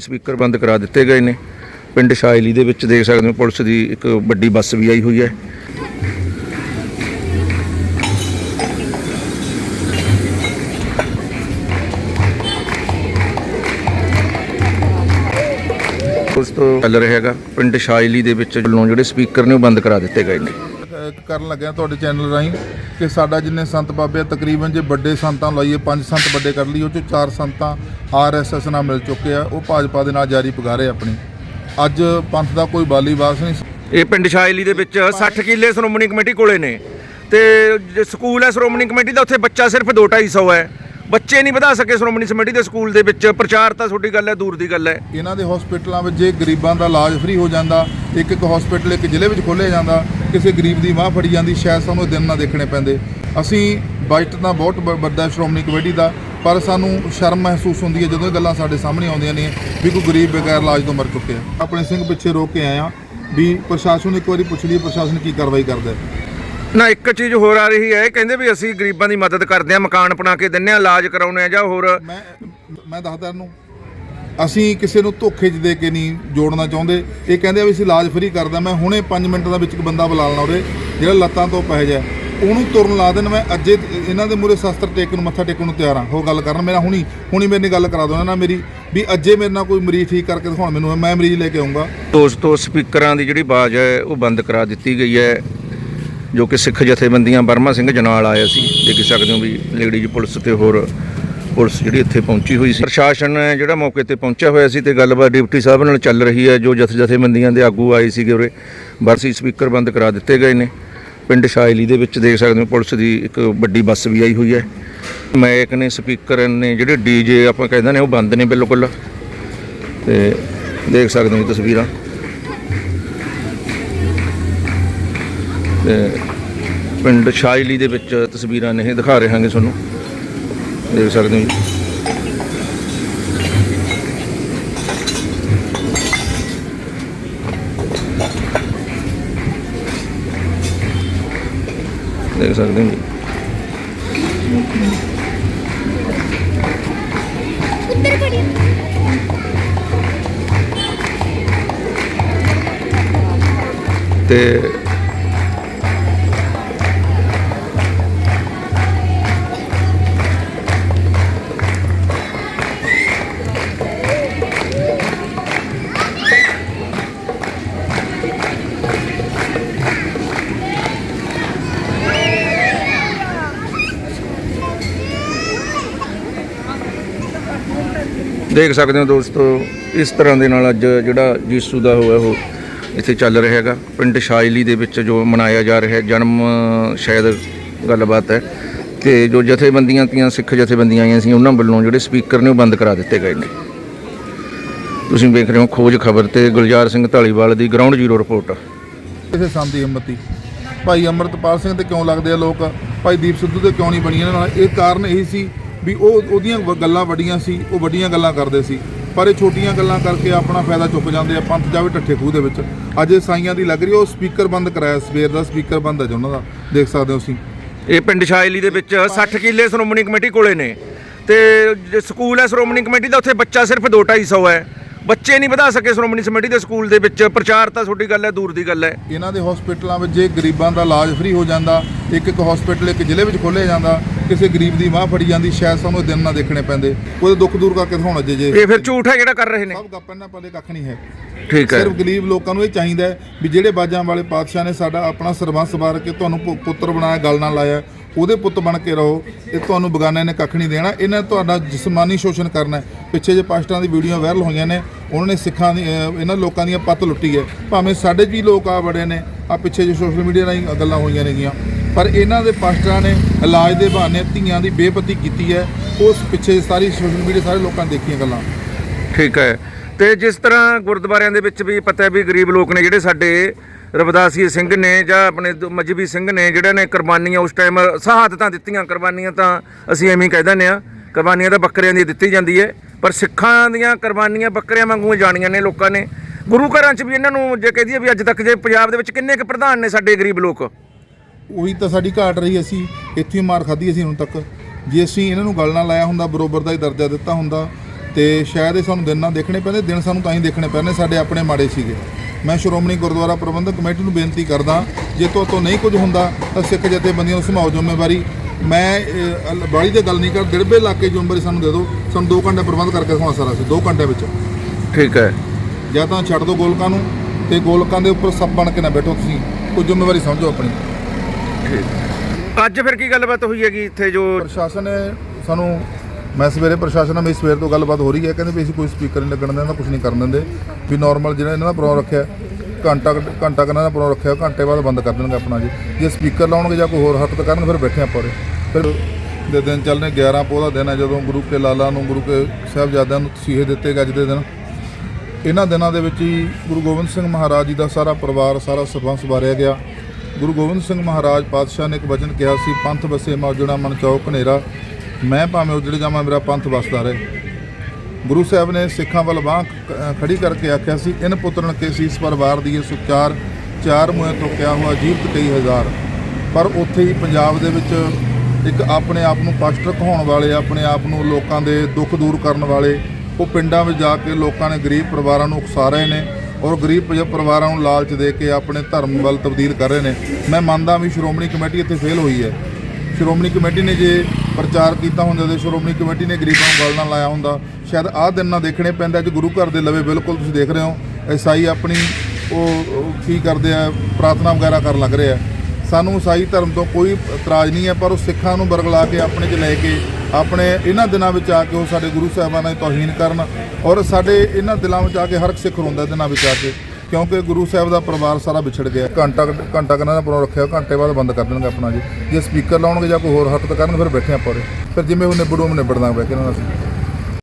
Speaker ਬੰਦ ਕਰਾ ਦਿੱਤੇ ਗਏ ਨੇ। ਪਿੰਡ ਸ਼ਾਇਲੀ ਦੇ ਵਿੱਚ ਦੇਖ ਸਕਦੇ ਹੋ, ਪੁਲਿਸ ਦੀ ਇੱਕ ਵੱਡੀ ਬੱਸ ਵੀ ਆਈ ਹੋਈ ਹੈ। ਉਸ ਤੋਂ ਚੱਲ ਰਿਹਾ ਹੈਗਾ। ਪਿੰਡ ਸ਼ਾਇਲੀ ਦੇ ਵਿੱਚ ਜਿਹੜੇ ਸਪੀਕਰ ਨੇ ਉਹ ਬੰਦ ਕਰਾ ਦਿੱਤੇ ਗਏ ਨੇ। ਕਰਨ ਲੱਗਿਆ ਤੁਹਾਡੇ ਚੈਨਲ ਰਾਹੀਂ ਕਿ ਸਾਡਾ ਜਿੰਨੇ ਸੰਤ ਬਾਬੇ ਆ, ਤਕਰੀਬਨ ਜੇ ਵੱਡੇ ਸੰਤਾਂ ਲਾਈਏ, ਪੰਜ ਸੰਤ ਵੱਡੇ ਕਰ ਲਈਏ, ਉਹ ਚੋਂ ਚਾਰ ਸੰਤਾਂ ਆਰਐਸਐਸ ਨਾਲ ਮਿਲ ਚੁੱਕੇ ਆ, ਉਹ ਭਾਜਪਾ ਦੇ ਨਾਲ ਜਾਰੀ ਪਗਾਰੇ ਆਪਣੀ। ਅੱਜ ਪੰਥ ਦਾ ਕੋਈ ਬਾਲੀ ਵਾਸ ਨਹੀਂ ਇਹ ਪਿੰਡ ਸ਼ਾਇਲੀ ਦੇ ਵਿੱਚ 60 ਕਿੱਲੇ ਸ਼੍ਰੋਮਣੀ ਕਮੇਟੀ ਕੋਲੇ ਨੇ ਤੇ ਜੇ ਸਕੂਲ ਹੈ, ਸ਼੍ਰੋਮਣੀ ਕਮੇਟੀ ਦਾ ਉੱਥੇ ਬੱਚਾ ਸਿਰਫ 2-250 ਹੈ। ਬੱਚੇ ਨਹੀਂ ਵਧਾ ਸਕੇ ਸ਼੍ਰੋਮਣੀ ਕਮੇਟੀ ਦੇ ਸਕੂਲ ਦੇ ਵਿੱਚ। ਪ੍ਰਚਾਰ ਤਾਂ ਛੋਟੀ ਗੱਲ ਹੈ, ਦੂਰ ਦੀ ਗੱਲ ਹੈ। ਇਹਨਾਂ ਦੇ ਹਸਪੀਟਲਾਂ ਵਿੱਚ ਜੇ ਗਰੀਬਾਂ ਦਾ ਇਲਾਜ ਫ੍ਰੀ ਹੋ ਜਾਂਦਾ, ਇੱਕ ਇੱਕ ਹਸਪੀਟਲ ਇੱਕ ਜ਼ਿਲ੍ਹੇ ਵਿੱਚ ਖੋਲ੍ਹਿਆ ਜਾਂਦਾ, ਕਿਸੇ ਗਰੀਬ ਦੀ ਮਾਂ ਫੜੀ ਜਾਂਦੀ, ਸ਼ਾਇਦ ਸਾਨੂੰ ਇਹ ਦਿਨ ਨਾ ਦੇਖਣੇ ਪੈਂਦੇ। ਅਸੀਂ ਬਜਟ ਤਾਂ ਬਹੁਤ ਵ- ਵੱਡਾ ਸ਼੍ਰੋਮਣੀ ਕਮੇਟੀ ਦਾ, ਪਰ ਸਾਨੂੰ ਸ਼ਰਮ ਮਹਿਸੂਸ ਹੁੰਦੀ ਹੈ ਜਦੋਂ ਇਹ ਗੱਲਾਂ ਸਾਡੇ ਸਾਹਮਣੇ ਆਉਂਦੀਆਂ ਨੇ ਵੀ ਕੋਈ ਗਰੀਬ ਬਗੈਰ ਇਲਾਜ ਤੋਂ ਮਰ ਚੁੱਕਿਆ ਆਪਣੇ ਸਿੰਘ ਪਿੱਛੇ ਰੋਕ ਕੇ ਆਇਆ ਵੀ ਪ੍ਰਸ਼ਾਸਨ ਨੂੰ ਇੱਕ ਵਾਰੀ ਪੁੱਛ ਲਈਏ, ਪ੍ਰਸ਼ਾਸਨ ਕੀ ਕਾਰਵਾਈ ਕਰਦਾ ਹੈ। ਨਾ ਇੱਕ ਚੀਜ਼ ਹੋਰ ਆ ਰਹੀ ਹੈ ਇਹ ਕਹਿੰਦੇ ਵੀ ਅਸੀਂ ਗਰੀਬਾਂ ਦੀ ਮਦਦ ਕਰਦੇ ਹਾਂ ਮਕਾਨ ਬਣਾ ਕੇ ਦਿੰਨੇ ਆ ਇਲਾਜ ਕਰਾਉਨੇ ਆ ਜਾਂ ਹੋਰ। ਮੈਂ ਮੈਂ ਦੱਸਦਾ ਇਹਨੂੰ ਅਸੀਂ ਕਿਸੇ ਨੂੰ ਧੋਖੇ 'ਚ ਦੇ ਕੇ ਨਹੀਂ ਜੋੜਨਾ ਚਾਹੁੰਦੇ। ਇਹ ਕਹਿੰਦੇ ਆ ਵੀ ਅਸੀਂ ਇਲਾਜ ਫ੍ਰੀ ਕਰਦਾ ਮੈਂ ਹੁਣੇ 5 ਮਿੰਟ ਦਾ ਵਿੱਚ ਇੱਕ ਬੰਦਾ ਬੁਲਾ ਲੈਣਾ ਉਹਦੇ ਜਿਹੜਾ ਲੱਤਾਂ ਤੋਂ ਪੈ ਜਾ ਉਹਨੂੰ ਤੁਰਨ ਲਾ ਦੇਣ ਮੈਂ। ਅੱਜੇ ਇਹਨਾਂ ਦੇ ਮੂਰੇ ਸ਼ਸਤਰ ਟੇਕ ਨੂੰ ਮੱਥਾ ਟੇਕਣ ਨੂੰ ਤਿਆਰ ਹਾਂ। ਉਹ ਗੱਲ ਕਰਨ ਮੇਰਾ ਹੁਣੀ ਹੁਣੀ ਮੇਰੇ ਨਾਲ ਗੱਲ ਕਰਾ ਦੋ ਨਾ ਮੇਰੀ ਵੀ ਅੱਜੇ ਮੇਰੇ ਨਾਲ ਕੋਈ ਮਰੀਜ਼ ਠੀਕ ਕਰਕੇ ਦਿਖਾਉਣ ਮੈਨੂੰ। ਮੈਂ ਮਰੀਜ਼ ਲੈ ਕੇ ਆਉਂਗਾ। ਦੋਸਤੋ ਸਪੀਕਰਾਂ ਦੀ ਜਿਹੜੀ ਆਵਾਜ਼ ਹੈ ਉਹ ਬੰਦ ਕਰਾ ਦਿੱਤੀ ਗਈ ਹੈ। ਜੋ ਕਿ ਸਿੱਖ ਜਥੇਬੰਦੀਆਂ ਬਰਮਾ ਸਿੰਘ ਜਨਾਲ ਆਇਆ ਸੀ, ਦੇਖ ਸਕਦੇ ਹੋ ਵੀ ਲੇਡੀਜ਼ ਪੁਲਿਸ ਤੇ ਹੋਰ ਪੁਲਿਸ ਜਿਹੜੀ ਇੱਥੇ ਪਹੁੰਚੀ ਹੋਈ ਸੀ। ਪ੍ਰਸ਼ਾਸਨ ਜਿਹੜਾ ਮੌਕੇ ਤੇ ਪਹੁੰਚਿਆ ਹੋਇਆ ਸੀ ਤੇ ਗੱਲਬਾਤ ਡਿਪਟੀ ਸਾਹਿਬ ਨਾਲ ਚੱਲ ਰਹੀ ਹੈ, ਜੋ ਜਥ, ਜਥੇਬੰਦੀਆਂ ਦੇ ਆਗੂ ਆਏ ਸੀਗੇ ਉਰੇ ਬਰਸੀ ਸਪੀਕਰ ਬੰਦ ਕਰਾ ਦਿੱਤੇ ਗਏ ਨੇ। ਪਿੰਡ ਸ਼ਾਇਲੀ ਦੇ ਵਿੱਚ ਦੇਖ ਸਕਦੇ ਹੋ ਪੁਲਿਸ ਦੀ ਇੱਕ ਵੱਡੀ ਬੱਸ ਵੀ ਆਈ ਹੋਈ ਹੈ। ਮੈਕ ਨੇ ਸਪੀਕਰ, ਨੇ ਜਿਹੜੇ ਡੀਜੇ ਆਪਾਂ ਕਹਿੰਦੇ ਨੇ ਉਹ ਬੰਦ ਨੇ ਬਿਲਕੁਲ। ਤੇ ਦੇਖ ਸਕਦੇ ਹੋ ਤਸਵੀਰਾਂ। ਤੇ ਪਿੰਡ ਸ਼ਾਇਲੀ ਦੇ ਵਿੱਚ ਤਸਵੀਰਾਂ ਨੇ ਇਹ ਦਿਖਾ ਰਹੇ ਹਾਂਗੇ ਤੁਹਾਨੂੰ। ਦੇਖ ਸਕਦੇ ਹੋ ਜੀ। ਦੇਖ ਸਕਦੇ ਹੋ ਜੀ। ਤੇ ਦੇਖ ਸਕਦੇ ਹੋ ਦੋਸਤੋ, ਇਸ ਤਰ੍ਹਾਂ ਦੇ ਨਾਲ ਅੱਜ ਜਿਹੜਾ ਯੀਸੂ ਦਾ ਹੋਇਆ ਉਹ ਇੱਥੇ ਚੱਲ ਰਿਹਾ ਹੈਗਾ। ਪਿੰਡ ਸ਼ਾਇਲੀ ਦੇ ਵਿੱਚ ਜੋ ਮਨਾਇਆ ਜਾ ਰਿਹਾ, ਜਨਮ ਸ਼ਾਇਦ ਗੱਲਬਾਤ ਹੈ ਤੇ ਜੋ ਜਥੇਬੰਦੀਆਂ ਤੀਆਂ, ਸਿੱਖ ਜਥੇਬੰਦੀਆਂ ਆਈਆਂ ਸੀ, ਉਹਨਾਂ ਵੱਲੋਂ ਜਿਹੜੇ ਸਪੀਕਰ ਨੇ ਉਹ ਬੰਦ ਕਰਾ ਦਿੱਤੇ ਗਏ ਨੇ। ਤੁਸੀਂ ਵੇਖ ਰਹੇ ਹੋ ਖੋਜ ਖਬਰ ਤੇ ਗੁਲਜ਼ਾਰ ਸਿੰਘ ਢਾਲੀਵਾਲ ਦੀ ਗਰਾਊਂਡ ਜ਼ੀਰੋ ਰਿਪੋਰਟ ਕਿਸੇ ਸੰਤ ਹਿੰਮਤੀ ਭਾਈ ਅਮਰਤਪਾਲ ਸਿੰਘ ਤੇ ਕਿਉਂ ਲੱਗਦੇ ਆ ਲੋਕ? ਭਾਈ ਦੀਪ ਸਿੱਧੂ ਤੇ ਕਿਉਂ ਨਹੀਂ ਬਣੀ ਇਹਨਾਂ ਨਾਲ? ਇਹ ਕਾਰਨ ਇਹੀ ਸੀ ਵੀ ਉਹ ਉਹਦੀਆਂ ਗੱਲਾਂ ਵੱਡੀਆਂ ਸੀ, ਉਹ ਵੱਡੀਆਂ ਗੱਲਾਂ ਕਰਦੇ ਸੀ। ਪਰ ਇਹ ਛੋਟੀਆਂ ਗੱਲਾਂ ਕਰਕੇ ਆਪਣਾ ਫਾਇਦਾ ਚੁੱਕ ਜਾਂਦੇ ਆ ਪੰਥ ਜਾਵੇ ਠੱਠੇ ਖੂਹ ਦੇ ਵਿੱਚ। ਅੱਜ ਇਹ ਸਾਈਆਂ ਦੀ ਲੱਗ ਰਹੀ, ਉਹ ਸਪੀਕਰ ਬੰਦ ਕਰਾਇਆ, ਸਵੇਰ ਦਾ ਸਪੀਕਰ ਬੰਦ ਹੈ ਜੀ ਉਹਨਾਂ ਦਾ, ਦੇਖ ਸਕਦੇ ਹੋ ਤੁਸੀਂ। ਇਹ ਪਿੰਡ ਸ਼ਾਇਲੀ ਦੇ ਵਿੱਚ 60 ਕਿੱਲੇ ਸ਼੍ਰੋਮਣੀ ਕਮੇਟੀ ਕੋਲੇ ਨੇ। ਤੇ ਸਕੂਲ ਹੈ, ਸ਼੍ਰੋਮਣੀ ਕਮੇਟੀ ਦਾ ਉੱਥੇ ਬੱਚਾ ਸਿਰਫ 2-250 ਹੈ। ਬੱਚੇ ਨਹੀਂ ਵਧਾ ਸਕੇ ਸ਼੍ਰੋਮਣੀ ਕਮੇਟੀ ਦੇ ਸਕੂਲ ਦੇ ਵਿੱਚ। ਪ੍ਰਚਾਰ ਤਾਂ ਛੋਟੀ ਗੱਲ ਹੈ ਦੂਰ ਦੀ ਗੱਲ ਹੈ। ਇਹਨਾਂ ਦੇ ਹਸਪੀਟਲਾਂ ਵਿੱਚ ਜੇ ਗਰੀਬਾਂ ਦਾ ਇਲਾਜ ਫ੍ਰੀ ਹੋ ਜਾਂਦਾ ਇੱਕ ਇੱਕ ਹਸਪੀਟਲ ਇੱਕ ਜ਼ਿਲ੍ਹੇ ਵਿੱਚ ਖੋਲ੍ਹਿਆ ਜਾਂਦਾ ਕਿਸੇ ਗਰੀਬ ਦੀ ਮਾਂ ਫੜੀ ਜਾਂਦੀ ਸ਼ਾਇਦ ਸਾਨੂੰ ਦਿਨ ਨਾ ਦੇਖਣੇ ਪੈਂਦੇ। ਉਹਦੇ ਦੁੱਖ ਦੂਰ ਕਰਕੇ ਦਿਖਾਉਣਾ ਜੇ ਜੇ। ਇਹ ਫਿਰ ਝੂਠ ਹੈ ਜਿਹੜਾ ਕਰ ਰਹੇ ਨੇ। ਸਭ ਗੱਪ ਇਹਨਾਂ ਪੱਲੇ ਕੱਖ ਨਹੀਂ ਹੈ। ਠੀਕ ਹੈ। ਸਿਰਫ ਗਰੀਬ ਲੋਕਾਂ ਨੂੰ ਇਹ ਚਾਹੀਦਾ ਹੈ ਵੀ ਜਿਹੜੇ ਬਾਜਾਂ ਵਾਲੇ ਪਾਤਸ਼ਾਹ ਨੇ ਸਾਡਾ ਆਪਣਾ ਸਰਬੰਸ ਵਾਰ ਕੇ ਤੁਹਾਨੂੰ ਪੁ- ਪੁੱਤਰ ਬਣਾਇਆ ਗੱਲ ਨਾਲ ਲਾਇਆ। ਉਹਦੇ ਪੁੱਤ ਬਣ ਕੇ ਰਹੋ ਇਹ ਤੁਹਾਨੂੰ ਬਗਾਨੇ ਨੇ ਕੱਖ ਨਹੀਂ ਦੇਣਾ। ਇਹਨਾਂ ਨੇ ਤੁਹਾਡਾ ਜਿਸਮਾਨੀ ਸ਼ੋਸ਼ਣ ਕਰਨਾ ਪਿੱਛੇ ਜੇ ਪਾਸਟਰਾਂ ਦੀ ਵੀਡੀਓ ਵਾਇਰਲ ਹੋਈਆਂ ਨੇ। ਉਹਨਾਂ ਨੇ ਸਿੱਖਾਂ ਦੀ ਇਹਨਾਂ ਲੋਕਾਂ ਦੀਆਂ ਪੱਤ ਲੁੱਟੀ ਹੈ। ਭਾਵੇਂ ਸਾਡੇ 'ਚ ਵੀ ਲੋਕ ਆ ਬੜੇ ਨੇ, ਆ ਪਿੱਛੇ ਜੇ ਸੋਸ਼ਲ ਮੀਡੀਆ ਰਾਹੀਂ ਗੱਲਾਂ ਹੋਈਆਂ ਨੇਗੀਆਂ। ਪਰ ਇਹਨਾਂ ਦੇ ਪਾਸਟਰਾਂ ਨੇ ਇਲਾਜ ਦੇ ਬਹਾਨੇ ਧੀਆਂ ਦੀ ਬੇਪਤੀ ਕੀਤੀ ਹੈ। ਉਸ ਪਿੱਛੇ ਸਾਰੀ ਸੋਸ਼ਲ ਮੀਡੀਆ ਸਾਰੇ ਲੋਕਾਂ ਨੇ ਦੇਖੀਆਂ ਗੱਲਾਂ। ਠੀਕ ਹੈ। ਤੇ ਜਿਸ ਤਰ੍ਹਾਂ ਗੁਰਦੁਆਰਿਆਂ ਦੇ ਵਿੱਚ ਵੀ ਪਤਾ ਹੈ ਵੀ ਗਰੀਬ ਲੋਕ ਨੇ ਜਿਹੜੇ ਸਾਡੇ ਰਵਿਦਾਸੀ ਸਿੰਘ ਨੇ ਜਾਂ ਆਪਣੇ ਦ- ਮਜਬੀ ਸਿੰਘ ਨੇ ਜਿਹੜੇ ਨੇ ਕੁਰਬਾਨੀਆਂ ਉਸ ਟਾਈਮ ਸ਼ਹਾਦਤਾਂ ਦਿੱਤੀਆਂ, ਕੁਰਬਾਨੀਆਂ ਤਾਂ ਅਸੀਂ ਐਵੇਂ ਕਹਿ ਦਿੰਦੇ ਆ ਕੁਰਬਾਨੀਆਂ ਤਾਂ ਬੱਕਰਿਆਂ ਦੀ ਦਿੱਤੀ ਜਾਂਦੀ ਹੈ, ਪਰ ਸਿੱਖਾਂ ਦੀਆਂ ਕੁਰਬਾਨੀਆਂ ਬੱਕਰਿਆਂ ਵਾਂਗੂ ਜਾਣੀਆਂ ਨੇ ਲੋਕਾਂ ਨੇ। ਗੁਰੂ ਘਰਾਂ 'ਚ ਵੀ ਇਹਨਾਂ ਨੂੰ ਜੇ ਕਹਿ ਦਈਏ ਵੀ ਅੱਜ ਤੱਕ ਜੇ ਪੰਜਾਬ ਦੇ ਵਿੱਚ ਕਿੰਨੇ ਕੁ ਪ੍ਰਧਾਨ ਨੇ ਸਾਡੇ ਗਰੀਬ ਲੋਕ? ਉਹੀ ਤਾਂ ਸਾਡੀ ਘਾਟ ਰਹੀ ਅਸੀਂ, ਇੱਥੇ ਮਾਰ ਖਾਧੀ ਅਸੀਂ ਹੁਣ ਤੱਕ। ਜੇ ਅਸੀਂ ਇਹਨਾਂ ਨੂੰ ਗੱਲ ਨਾਲ ਲਾਇਆ ਹੁੰਦਾ, ਬਰੋਬਰ ਦਾ ਹੀ ਦਰਜਾ ਦਿੱਤਾ ਹੁੰਦਾ, ਤੇ ਸ਼ਾਇਦ ਇਹ ਸਾਨੂੰ ਦਿਨ ਨਾ ਦੇਖਣੇ ਪੈਂਦੇ, ਦਿਨ ਸਾਨੂੰ ਤਾਂ ਹੀ ਦੇਖਣੇ ਪੈਣੇ ਸਾਡੇ ਆਪਣੇ ਮਾੜੇ ਸੀਗੇ। ਮੈਂ ਸ਼੍ਰੋਮਣੀ ਗੁਰਦੁਆਰਾ ਪ੍ਰਬੰਧਕ ਕਮੇਟੀ ਨੂੰ ਬੇਨਤੀ ਕਰਦਾ ਜੇ ਤੋਂ ਤੋਂ ਨਹੀਂ ਕੁਝ ਹੁੰਦਾ ਤਾਂ ਸਿੱਖ ਜਥੇਬੰਦੀਆਂ ਨੂੰ ਸੰਭਾਓ ਜ਼ਿੰਮੇਵਾਰੀ। ਮੈਂ ਬਾਹਲੀ ਤੇ ਗੱਲ ਨਹੀਂ ਕਰ ਦਿੜਬੇ ਇਲਾਕੇ ਜ਼ਿੰਮੇਵਾਰੀ ਸਾਨੂੰ ਦੇ ਦਿਓ। ਸਾਨੂੰ 2 ਘੰਟੇ ਪ੍ਰਬੰਧ ਕਰਕੇ ਦਿਖਾਉਣਾ ਸਾਰਾ ਸੀ 2 ਘੰਟੇ ਵਿੱਚ। ਠੀਕ ਹੈ। ਜਾਂ ਤਾਂ ਛੱਡ ਦਿਓ ਗੋਲਕਾਂ ਨੂੰ ਤੇ ਗੋਲਕਾਂ ਦੇ ਉੱਪਰ ਸੱਪ ਬਣ ਕੇ ਨਾ ਬੈਠੋ ਤੁਸੀਂ। ਕੋਈ ਜ਼ਿੰਮੇਵਾਰੀ ਸਮਝੋ ਆਪਣੀ। ਠੀਕ। ਅੱਜ ਫਿਰ ਕੀ ਗੱਲਬਾਤ ਹੋਈ ਹੈਗੀ ਇੱਥੇ ਜੋ ਪ੍ਰਸ਼ਾਸਨ ਨੇ ਸਾਨੂੰ ਮੈਂ ਸਵੇਰੇ ਪ੍ਰਸ਼ਾਸਨ ਨਾਲ ਮੇਰੀ ਸਵੇਰ ਤੋਂ ਗੱਲਬਾਤ ਹੋ ਰਹੀ ਹੈ। ਕਹਿੰਦੇ ਵੀ ਅਸੀਂ ਕੋਈ ਸਪੀਕਰ ਨਹੀਂ ਲੱਗਣ ਦਿੰਦਾ ਕੁਝ ਨਹੀਂ ਕਰਨ ਦਿੰਦੇ। ਵੀ ਨਾਰਮਲ ਜਿਹੜਾ ਇਹਨਾਂ ਦਾ ਪ੍ਰੋਗਰਾਮ ਰੱਖਿਆ, ਘੰਟਾ ਕੁ- ਘੰਟਾ ਕਿੰਨਾ ਦਾ ਪ੍ਰੋਗਰਾਮ ਰੱਖਿਆ, ਘੰਟੇ ਬਾਅਦ ਬੰਦ ਕਰ ਦੇਣਗੇ ਆਪਣਾ ਜੀ। ਜੇ ਸਪੀਕਰ ਲਾਉਣਗੇ ਜਾਂ ਕੋਈ ਹੋਰ ਹਰਕਤ ਕਰਨ, ਫਿਰ ਬੈਠੇ ਆਪਾਂ ਉਰੇ। ਫਿਰ ਦੇ ਦਿਨ ਚੱਲਨੇ 11 ਪੋਹ ਦਾ ਦਿਨ ਹੈ। ਜਦੋਂ ਗੁਰੂ ਕੇ ਲਾਲਾ ਨੂੰ, ਗੁਰੂ ਕੇ ਸਾਹਿਬਜ਼ਾਦਿਆਂ ਨੂੰ ਤਸੀਹੇ ਦਿੱਤੇ ਗਏ ਅੱਜ ਦੇ ਦਿਨ। ਇਹਨਾਂ ਦਿਨਾਂ ਦੇ ਵਿੱਚ ਹੀ ਗੁਰੂ ਗੋਬਿੰਦ ਸਿੰਘ ਮਹਾਰਾਜ ਜੀ ਦਾ ਸਾਰਾ ਪਰਿਵਾਰ, ਸਾਰਾ ਸਰਬੰਸ ਵਾਰਿਆ ਗਿਆ। ਗੁਰੂ ਗੋਬਿੰਦ ਸਿੰਘ ਮਹਾਰਾਜ ਪਾਤਸ਼ਾਹ ਨੇ ਇੱਕ ਵਚਨ ਕਿਹਾ ਸੀ, ਪੰਥ ਵਸੇ ਮੌਜਣਾ ਮਨ ਚੌਕ ਹਨੇਰਾ ਮੈਂ ਭਾਵੇਂ ਉਜੜ ਜਾਵਾਂ, ਮੇਰਾ ਪੰਥ ਵਸਦਾ ਰਹੇ। ਗੁਰੂ ਸਾਹਿਬ ਨੇ ਸਿੱਖਾਂ ਵੱਲ ਬਾਂਹ ਖੜੀ ਕਰਕੇ ਆਖਿਆ ਸੀ, ਇਨ ਪੁੱਤਰਨ ਕੇ ਸੀਸ ਪਰ ਵਾਰ ਦੀਏ ਸੁਚਾਰ ਚਾਰ ਮੂਹੇ ਤੋਂ ਕਿਆ ਹੋਆ ਜੀਵਤ ਕਈ ਹਜ਼ਾਰ। ਪਰ ਉੱਥੇ ਹੀ ਪੰਜਾਬ ਦੇ ਵਿੱਚ ਇੱਕ ਆਪਣੇ ਆਪ ਨੂੰ ਕਸ਼ਟ ਰਖਾਉਣ ਵਾਲੇ, ਆਪਣੇ ਆਪ ਨੂੰ ਲੋਕਾਂ ਦੇ ਦੁੱਖ ਦੂਰ ਕਰਨ ਵਾਲੇ, ਉਹ ਪਿੰਡਾਂ ਵਿੱਚ ਜਾ ਕੇ ਲੋਕਾਂ ਨੇ ਗਰੀਬ ਪਰਿਵਾਰਾਂ ਨੂੰ ਉਕਸਾ ਰਹੇ ਨੇ ਔਰ ਗਰੀਬ ਪਰਿ- ਪਰਿਵਾਰਾਂ ਨੂੰ ਲਾਲਚ ਦੇ ਕੇ ਆਪਣੇ ਧਰਮ ਵੱਲ ਤਬਦੀਲ ਕਰ ਰਹੇ ਨੇ। ਮੈਂ ਮੰਨਦਾ ਵੀ ਸ਼੍ਰੋਮਣੀ ਕਮੇਟੀ ਇੱਥੇ ਫੇਲ ਹੋਈ ਹੈ। ਸ਼੍ਰੋਮਣੀ ਕਮੇਟੀ ਨੇ ਜੇ ਪ੍ਰਚਾਰ ਕੀਤਾ ਹੁੰਦਾ ਤੇ ਸ਼੍ਰੋਮਣੀ ਕਮੇਟੀ ਨੇ ਗਰੀਬਾਂ ਨੂੰ ਗਲ ਨਾਲ ਲਾਇਆ ਹੁੰਦਾ। ਸ਼ਾਇਦ ਆਹ ਦਿਨ ਨਾ ਦੇਖਣੇ ਪੈਂਦੇ ਅੱਜ ਗੁਰੂ ਘਰ ਦੇ ਲਵੇ, ਬਿਲਕੁਲ ਤੁਸੀਂ ਦੇਖ ਰਹੇ ਹੋ। ਈਸਾਈ ਆਪਣੀ ਉਹ ਉਹ ਕੀ ਕਰਦੇ ਆ, ਪ੍ਰਾਰਥਨਾ ਵਗੈਰਾ ਕਰਨ ਲੱਗ ਰਹੇ ਆ। ਸਾਨੂੰ ਈਸਾਈ ਧਰਮ ਤੋਂ ਕੋਈ ਇਤਰਾਜ਼ ਨਹੀਂ ਹੈ, ਪਰ ਉਹ ਸਿੱਖਾਂ ਨੂੰ ਬਰਗਲਾ ਕੇ ਆਪਣੇ 'ਚ ਲੈ ਕੇ, ਆਪਣੇ ਇਹਨਾਂ ਦਿਨਾਂ ਵਿੱਚ ਆ ਕੇ ਉਹ ਸਾਡੇ ਗੁਰੂ ਸਾਹਿਬਾਨਾਂ ਦੀ ਤੋਹੀਨ ਕਰਨ ਔਰ ਸਾਡੇ ਇਹਨਾਂ ਦਿਲਾਂ ਵਿੱਚ ਆ ਕੇ ਹਰ ਇੱਕ ਸਿੱਖ ਰੋਂਦਾ ਦਿਨਾਂ ਵਿੱਚ ਆ ਕੇ। ਕਿਉਂਕਿ ਗੁਰੂ ਸਾਹਿਬ ਦਾ ਪਰਿਵਾਰ ਸਾਰਾ ਵਿਛੜ ਗਿਆ। ਘੰਟਾ ਘੰਟਾ ਕਿੰਨਾ ਦਾ ਪ੍ਰੋਗਰਾਮ ਰੱਖਿਆ, ਘੰਟੇ ਬਾਅਦ ਬੰਦ ਕਰ ਦੇਣਗੇ ਆਪਣਾ ਜੀ। ਜੇ ਸਪੀਕਰ ਲਾਉਣਗੇ ਜਾਂ ਕੋਈ ਹੋਰ ਹਰਕਤ ਕਰਨ ਫਿਰ ਬੈਠੇ ਆਪਾਂ ਉਰੇ। ਫਿਰ ਜਿਵੇਂ ਉਹ ਨਿਬੜੂ ਨਿਬੜਨਾ ਬੈ ਕੇ ਇਹਨਾਂ ਨਾਲ ਅਸੀਂ